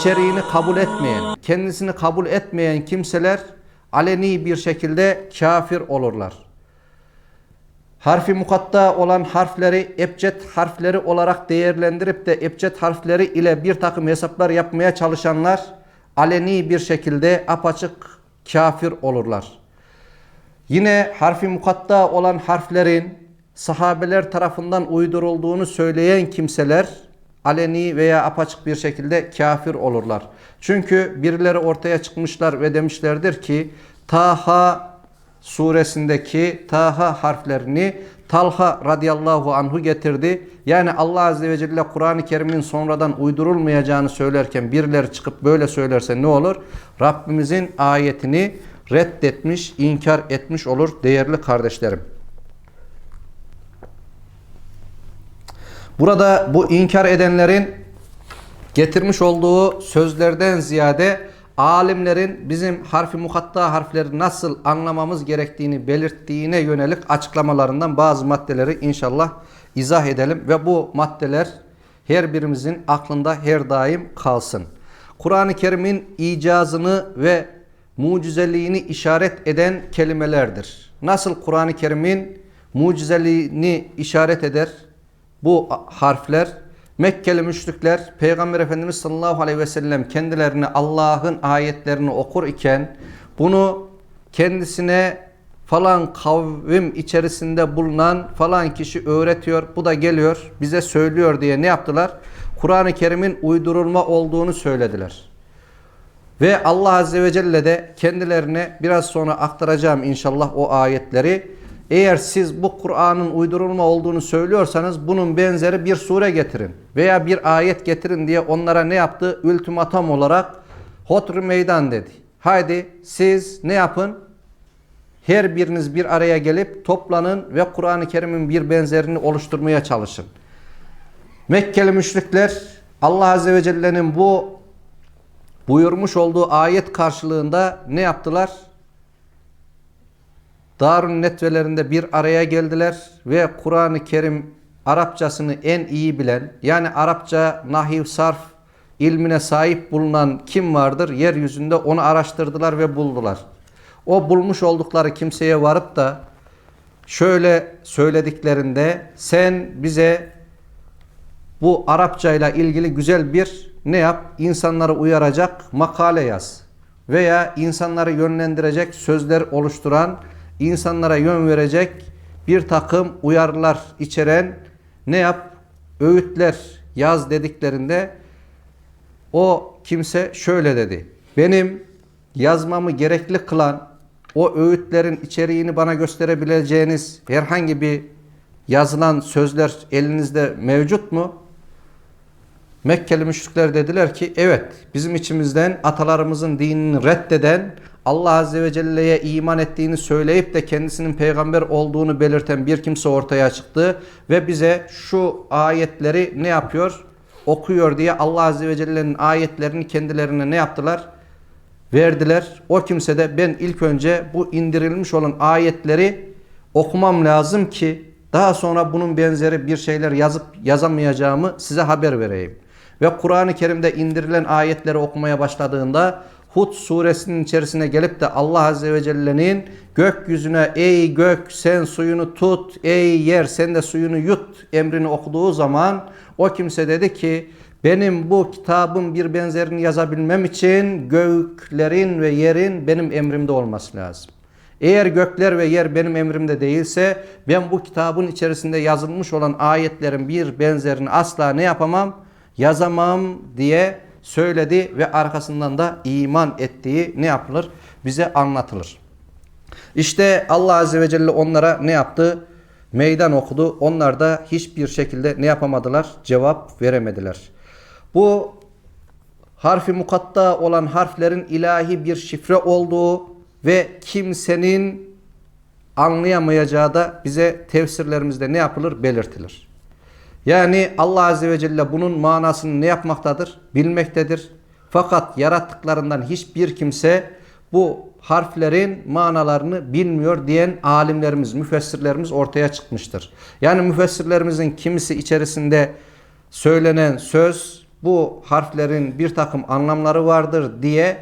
içeriğini kabul etmeyen, kendisini kabul etmeyen kimseler aleni bir şekilde kafir olurlar. Harfi mukatta olan harfleri ebced harfleri olarak değerlendirip de ebced harfleri ile bir takım hesaplar yapmaya çalışanlar aleni bir şekilde apaçık kafir olurlar. Yine harfi mukatta olan harflerin sahabeler tarafından uydurulduğunu söyleyen kimseler aleni veya apaçık bir şekilde kafir olurlar. Çünkü birileri ortaya çıkmışlar ve demişlerdir ki Taha suresindeki Taha harflerini Talha radıyallahu anhu getirdi. Yani Allah azze ve celle Kur'an-ı Kerim'in sonradan uydurulmayacağını söylerken birileri çıkıp böyle söylerse ne olur? Rabbimizin ayetini reddetmiş, inkar etmiş olur değerli kardeşlerim. Burada bu inkar edenlerin getirmiş olduğu sözlerden ziyade alimlerin bizim harfi mukatta harfleri nasıl anlamamız gerektiğini belirttiğine yönelik açıklamalarından bazı maddeleri inşallah izah edelim ve bu maddeler her birimizin aklında her daim kalsın. Kur'an-ı Kerim'in icazını ve mucizeliğini işaret eden kelimelerdir. Nasıl Kur'an-ı Kerim'in mucizeliğini işaret eder bu harfler? Mekkeli müşrikler Peygamber Efendimiz sallallahu aleyhi ve sellem kendilerine Allah'ın ayetlerini okur iken bunu kendisine falan kavim içerisinde bulunan falan kişi öğretiyor. Bu da geliyor bize söylüyor diye ne yaptılar? Kur'an-ı Kerim'in uydurulma olduğunu söylediler. Ve Allah Azze ve Celle de kendilerine biraz sonra aktaracağım inşallah o ayetleri. Eğer siz bu Kur'an'ın uydurulma olduğunu söylüyorsanız bunun benzeri bir sure getirin veya bir ayet getirin diye onlara ne yaptı? Ultimatom olarak hotru meydan dedi. Haydi siz ne yapın? Her biriniz bir araya gelip toplanın ve Kur'an-ı Kerim'in bir benzerini oluşturmaya çalışın. Mekkeli müşrikler Allah Azze ve Celle'nin bu buyurmuş olduğu ayet karşılığında ne yaptılar? Darun netvelerinde bir araya geldiler ve Kur'an-ı Kerim Arapçasını en iyi bilen yani Arapça nahiv sarf ilmine sahip bulunan kim vardır? Yeryüzünde onu araştırdılar ve buldular. O bulmuş oldukları kimseye varıp da şöyle söylediklerinde sen bize bu Arapça ile ilgili güzel bir ne yap? İnsanları uyaracak makale yaz. Veya insanları yönlendirecek sözler oluşturan, insanlara yön verecek bir takım uyarılar içeren ne yap? Öğütler yaz dediklerinde o kimse şöyle dedi. Benim yazmamı gerekli kılan o öğütlerin içeriğini bana gösterebileceğiniz herhangi bir yazılan sözler elinizde mevcut mu? Mekkeli müşrikler dediler ki evet bizim içimizden atalarımızın dinini reddeden Allah Azze ve Celle'ye iman ettiğini söyleyip de kendisinin peygamber olduğunu belirten bir kimse ortaya çıktı ve bize şu ayetleri ne yapıyor? Okuyor diye Allah Azze ve Celle'nin ayetlerini kendilerine ne yaptılar? Verdiler. O kimse de ben ilk önce bu indirilmiş olan ayetleri okumam lazım ki daha sonra bunun benzeri bir şeyler yazıp yazamayacağımı size haber vereyim. Ve Kur'an-ı Kerim'de indirilen ayetleri okumaya başladığında Hud suresinin içerisine gelip de Allah Azze ve Celle'nin gökyüzüne ey gök sen suyunu tut, ey yer sen de suyunu yut emrini okuduğu zaman o kimse dedi ki benim bu kitabın bir benzerini yazabilmem için göklerin ve yerin benim emrimde olması lazım. Eğer gökler ve yer benim emrimde değilse ben bu kitabın içerisinde yazılmış olan ayetlerin bir benzerini asla ne yapamam? Yazamam diye söyledi ve arkasından da iman ettiği ne yapılır? Bize anlatılır. İşte Allah Azze ve Celle onlara ne yaptı? Meydan okudu. Onlar da hiçbir şekilde ne yapamadılar? Cevap veremediler. Bu harfi mukatta olan harflerin ilahi bir şifre olduğu ve kimsenin anlayamayacağı da bize tefsirlerimizde ne yapılır? Belirtilir. Yani Allah Azze ve Celle bunun manasını ne yapmaktadır? Bilmektedir. Fakat yarattıklarından hiçbir kimse bu harflerin manalarını bilmiyor diyen alimlerimiz, müfessirlerimiz ortaya çıkmıştır. Yani müfessirlerimizin kimisi içerisinde söylenen söz bu harflerin bir takım anlamları vardır diye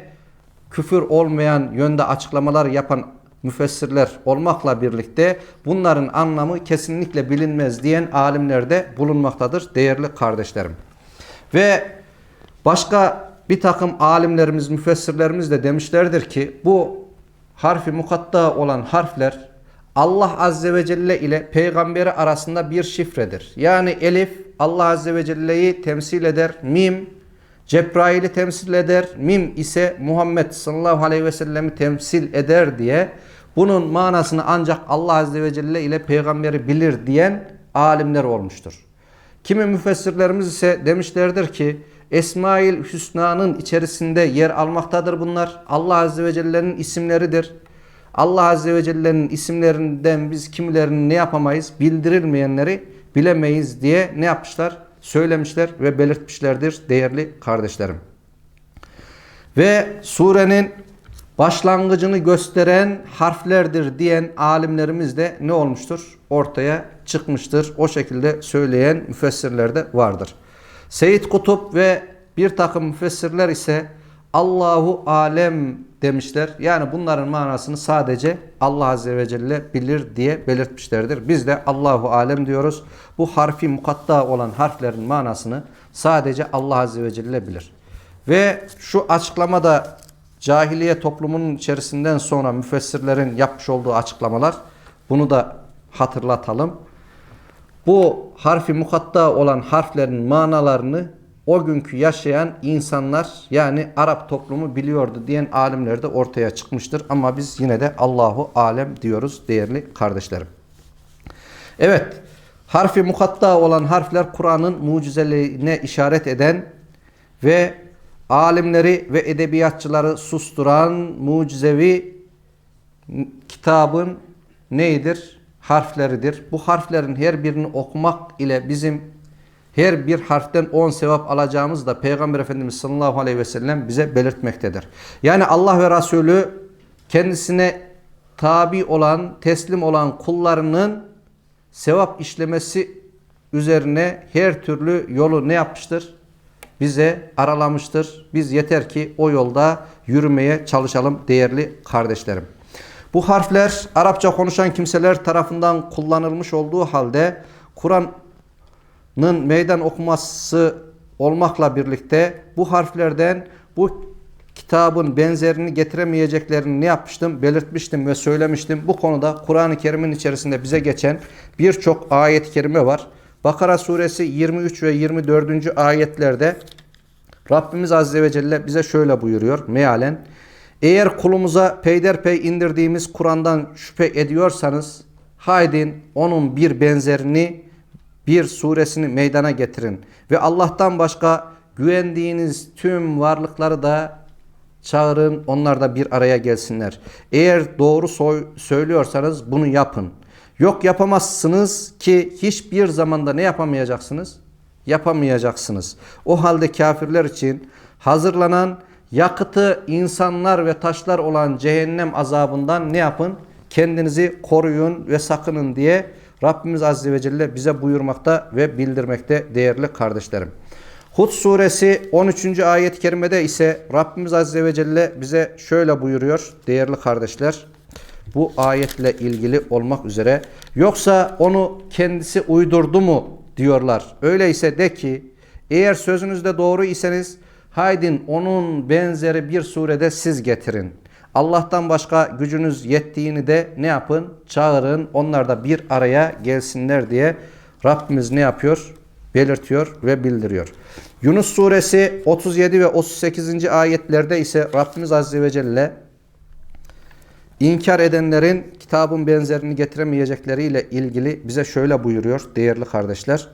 küfür olmayan yönde açıklamalar yapan müfessirler olmakla birlikte bunların anlamı kesinlikle bilinmez diyen alimler de bulunmaktadır değerli kardeşlerim. Ve başka bir takım alimlerimiz, müfessirlerimiz de demişlerdir ki bu harfi mukatta olan harfler Allah Azze ve Celle ile peygamberi arasında bir şifredir. Yani elif Allah Azze ve Celle'yi temsil eder. Mim Cebrail'i temsil eder. Mim ise Muhammed sallallahu aleyhi ve sellemi temsil eder diye bunun manasını ancak Allah Azze ve Celle ile peygamberi bilir diyen alimler olmuştur. Kimi müfessirlerimiz ise demişlerdir ki Esmail Hüsna'nın içerisinde yer almaktadır bunlar. Allah Azze ve Celle'nin isimleridir. Allah Azze ve Celle'nin isimlerinden biz kimilerini ne yapamayız? Bildirilmeyenleri bilemeyiz diye ne yapmışlar? Söylemişler ve belirtmişlerdir değerli kardeşlerim. Ve surenin başlangıcını gösteren harflerdir diyen alimlerimiz de ne olmuştur? Ortaya çıkmıştır. O şekilde söyleyen müfessirler de vardır. Seyit Kutup ve bir takım müfessirler ise Allahu alem demişler. Yani bunların manasını sadece Allah Azze ve Celle bilir diye belirtmişlerdir. Biz de Allahu alem diyoruz. Bu harfi mukatta olan harflerin manasını sadece Allah Azze ve Celle bilir. Ve şu açıklamada cahiliye toplumunun içerisinden sonra müfessirlerin yapmış olduğu açıklamalar bunu da hatırlatalım. Bu harfi mukatta olan harflerin manalarını o günkü yaşayan insanlar yani Arap toplumu biliyordu diyen alimler de ortaya çıkmıştır. Ama biz yine de Allahu alem diyoruz değerli kardeşlerim. Evet harfi mukatta olan harfler Kur'an'ın mucizeliğine işaret eden ve alimleri ve edebiyatçıları susturan mucizevi kitabın neydir? Harfleridir. Bu harflerin her birini okumak ile bizim her bir harften 10 sevap alacağımız da Peygamber Efendimiz sallallahu aleyhi ve sellem bize belirtmektedir. Yani Allah ve Resulü kendisine tabi olan, teslim olan kullarının sevap işlemesi üzerine her türlü yolu ne yapmıştır? Bize aralamıştır. Biz yeter ki o yolda yürümeye çalışalım değerli kardeşlerim. Bu harfler Arapça konuşan kimseler tarafından kullanılmış olduğu halde Kur'an'ın meydan okuması olmakla birlikte bu harflerden bu kitabın benzerini getiremeyeceklerini ne yapmıştım? Belirtmiştim ve söylemiştim. Bu konuda Kur'an-ı Kerim'in içerisinde bize geçen birçok ayet-i kerime var. Bakara suresi 23 ve 24. ayetlerde Rabbimiz Azze ve Celle bize şöyle buyuruyor mealen. Eğer kulumuza peyderpey indirdiğimiz Kur'an'dan şüphe ediyorsanız haydin onun bir benzerini bir suresini meydana getirin. Ve Allah'tan başka güvendiğiniz tüm varlıkları da çağırın onlar da bir araya gelsinler. Eğer doğru soy söylüyorsanız bunu yapın. Yok yapamazsınız ki hiçbir zamanda ne yapamayacaksınız? Yapamayacaksınız. O halde kafirler için hazırlanan yakıtı insanlar ve taşlar olan cehennem azabından ne yapın? Kendinizi koruyun ve sakının diye Rabbimiz Azze ve Celle bize buyurmakta ve bildirmekte değerli kardeşlerim. Hud suresi 13. ayet-i kerimede ise Rabbimiz Azze ve Celle bize şöyle buyuruyor değerli kardeşler. Bu ayetle ilgili olmak üzere. Yoksa onu kendisi uydurdu mu diyorlar. Öyleyse de ki eğer sözünüzde doğru iseniz haydin onun benzeri bir surede siz getirin. Allah'tan başka gücünüz yettiğini de ne yapın? Çağırın. Onlar da bir araya gelsinler diye Rabbimiz ne yapıyor? Belirtiyor ve bildiriyor. Yunus suresi 37 ve 38. ayetlerde ise Rabbimiz Azze ve Celle inkar edenlerin kitabın benzerini getiremeyecekleriyle ilgili bize şöyle buyuruyor değerli kardeşler.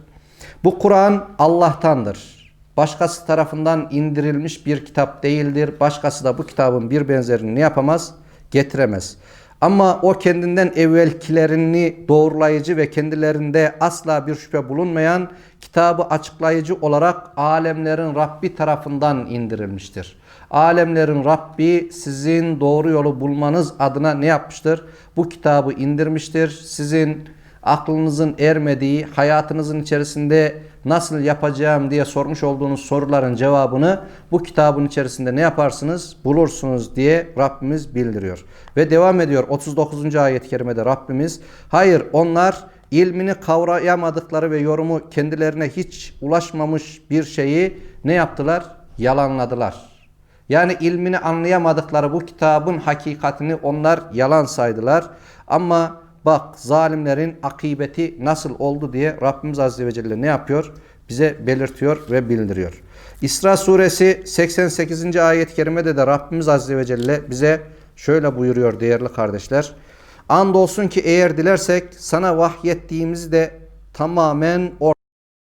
Bu Kur'an Allah'tandır. Başkası tarafından indirilmiş bir kitap değildir. Başkası da bu kitabın bir benzerini ne yapamaz? Getiremez. Ama o kendinden evvelkilerini doğrulayıcı ve kendilerinde asla bir şüphe bulunmayan kitabı açıklayıcı olarak alemlerin Rabbi tarafından indirilmiştir. Alemlerin Rabbi sizin doğru yolu bulmanız adına ne yapmıştır? Bu kitabı indirmiştir. Sizin aklınızın ermediği, hayatınızın içerisinde nasıl yapacağım diye sormuş olduğunuz soruların cevabını bu kitabın içerisinde ne yaparsınız? Bulursunuz diye Rabbimiz bildiriyor. Ve devam ediyor 39. ayet-i kerimede Rabbimiz hayır onlar ilmini kavrayamadıkları ve yorumu kendilerine hiç ulaşmamış bir şeyi ne yaptılar? Yalanladılar. Yani ilmini anlayamadıkları bu kitabın hakikatini onlar yalan saydılar. Ama bak zalimlerin akıbeti nasıl oldu diye Rabbimiz Azze ve Celle ne yapıyor? Bize belirtiyor ve bildiriyor. İsra suresi 88. ayet-i kerimede de Rabbimiz Azze ve Celle bize şöyle buyuruyor değerli kardeşler. Andolsun ki eğer dilersek sana vahyettiğimizi de tamamen or